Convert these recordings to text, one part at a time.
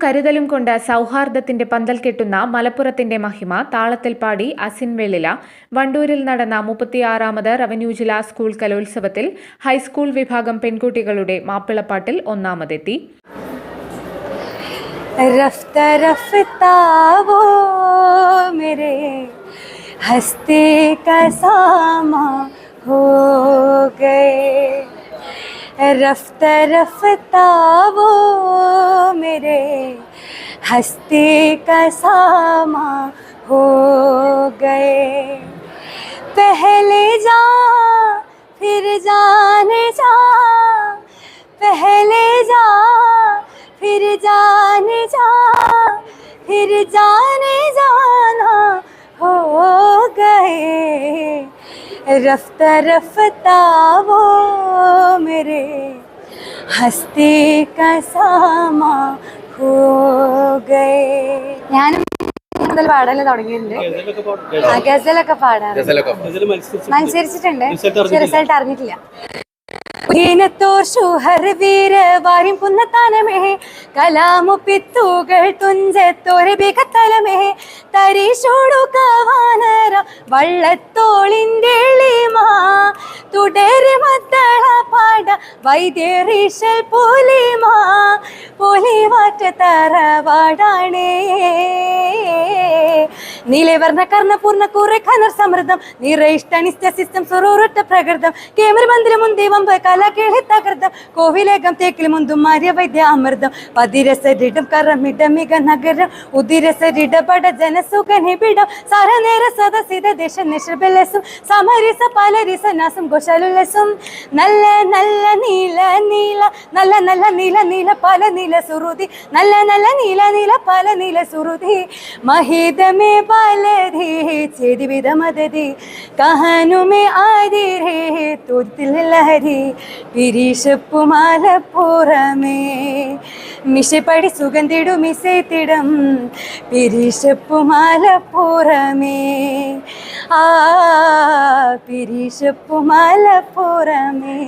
കരുതലും കൊണ്ട് സൗഹാർദ്ദത്തിന്റെ പന്തൽ കെട്ടുന്ന മലപ്പുറത്തിന്റെ മഹിമ താളത്തിൽ പാടി അസിൻ വെള്ളില വണ്ടൂരിൽ നടന്ന മുപ്പത്തിയാറാമത് റവന്യൂ ജില്ലാ സ്കൂൾ കലോത്സവത്തിൽ ഹൈസ്കൂൾ വിഭാഗം പെൺകുട്ടികളുടെ മാപ്പിളപ്പാട്ടിൽ ഒന്നാമതെത്തി रफ्ता रफ्ता वो मेरे हस्ते का सामा हो गए रफ्ता रफ्ता वो मेरे हस्ते का सामा हो गए। पहले जा, फिर जाने जा। पहले जा, फिर जाने जा। फिर जाने जाना हो गए। रफ्ता रफ्ता वो मेरे ഹസ്തേ കസാമ ഹോ ഞാനും മുതൽ തുടങ്ങിയിട്ടുണ്ട്. ഗസലൊക്കെ പാടാറുണ്ട്. മത്സരിച്ചിട്ടുണ്ട്. റിസൾട്ട് അറിഞ്ഞിട്ടില്ല. ഈനത്തോർ ഷുഹർ വീര വാരിം പുന്നത്താനമേ. കലാമു പിത്തുകൾ തുഞ്ചത്തോരെ ബികത്തലമേ. തരീശോടു കവാനര വള്ളത്തോളിന്റെ എളിമാ. തുടരെ മത്തള പാട വൈദ്യറീശൽ പോലിമാ. പോലിവാറ്റ തറവാടാണേ. നീലവർണ കർണപൂർണ കുറെ ഖനർ സമൃദ്ധം നിറ സിസ്റ്റം സുറൂറുറ്റ പ്രകൃതം. കേമർ മന്ദിരം മുന്തിവം കല തകൃതം കോവിലേകം തേക്കിൽ മുന്തും മാര്യ വൈദ്യ അമൃതം. പതിരസരിടം കറമിട മിക നഗരം ഉദിരസരിടപട ജനസുഖ നിബിടം സരനേര സദസിത ദേശ നിഷബലസും സമരിസ പലരിസ നാസും ഗോശാലുലസും. നല്ല നല്ല നീല നീല നല്ല നല്ല നീല നീല പല നീല സുറുതി. നല്ല നല്ല നീല നീല പല നീല സുറുതി. മഹിതമേ പലധി ചെതി വിധ മദതി കഹനുമേ ആദി രേ തുത്തിൽ ലഹരി പിരീഷപ്പുമാലപ്പുറമേ. മിശപ്പടി സുഗന്ധിടു മിസേത്തിടം പിരീഷപ്പുമാലപ്പുറമേ. ആ പിരീഷപ്പുമാലപ്പുറമേ.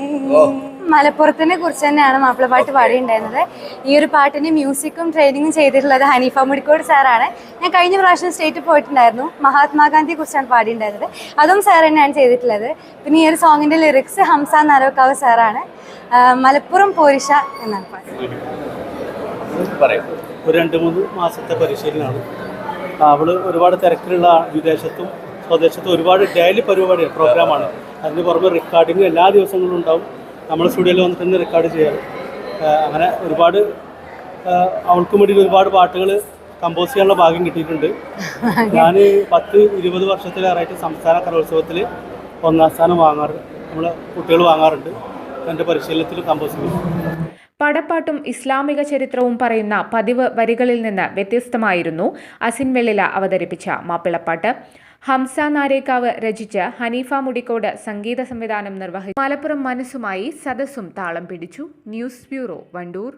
മലപ്പുറത്തിനെ കുറിച്ച് തന്നെയാണ് മാപ്പിളപ്പാട്ട് പാടിയിട്ടുണ്ടായിരുന്നത്. ഈ ഒരു പാട്ടിന് മ്യൂസിക്കും ട്രെയിനിങ്ങും ചെയ്തിട്ടുള്ളത് ഹനീഫ മുടിക്കോട് സാറാണ്. ഞാൻ കഴിഞ്ഞ പ്രാവശ്യം സ്റ്റേറ്റിൽ പോയിട്ടുണ്ടായിരുന്നു. മഹാത്മാഗാന്ധിയെ കുറിച്ചാണ് പാടിയിട്ടുണ്ടായിരുന്നത്. അതും സാർ തന്നെയാണ് ചെയ്തിട്ടുള്ളത്. പിന്നെ ഈ ഒരു സോങ്ങിന്റെ ലിറിക്സ് ഹംസ നരോക്കാവ് സാറാണ്. മലപ്പുറം പോരിഷ എന്നാണ് പാട്ട് ഒരു രണ്ട് മൂന്ന് മാസത്തെ പരിശീലനമാണ്. അവൾ ഒരുപാട് തിരക്കിലുള്ള വിദേശത്തും സ്വദേശത്തും ഒരുപാട് ഡെയിലി പരിപാടിയാണ് പ്രോഗ്രാമാണ് അതിന് പുറമെ റെക്കോർഡിങ് എല്ലാ ദിവസങ്ങളും ഉണ്ടാവും. നമ്മുടെ സ്റ്റുഡിയോയിൽ വന്നിട്ട് തന്നെ റെക്കോർഡ് ചെയ്യാറ്. അങ്ങനെ ഒരുപാട് അവൾക്കും വേണ്ടി ഒരുപാട് പാട്ടുകൾ കമ്പോസ് ചെയ്യാനുള്ള ഭാഗ്യം കിട്ടിയിട്ടുണ്ട്. ഞാൻ പത്ത് ഇരുപത് വർഷത്തിലേറായിട്ട് സംസ്ഥാന കലോത്സവത്തിൽ ഒന്നാം സ്ഥാനം വാങ്ങാറ് നമ്മൾ കുട്ടികൾ വാങ്ങാറുണ്ട്. എന്റെ പരിശീലനത്തിൽ കമ്പോസ് ചെയ്യും. പടപ്പാട്ടും ഇസ്ലാമിക ചരിത്രവും പറയുന്ന പതിവ് വരികളിൽ നിന്ന് വ്യത്യസ്തമായിരുന്നു അസിൻ വെള്ളില അവതരിപ്പിച്ച മാപ്പിളപ്പാട്ട്. ഹംസ നാരേക്കാവ് രചിച്ച് ഹനീഫ മുടിക്കോട് സംഗീത സംവിധാനം നിർവഹിച്ചു. മലപ്പുറം മനസ്സുമായി സദസ്സും താളം പിടിച്ചു. News bureau Wandoor.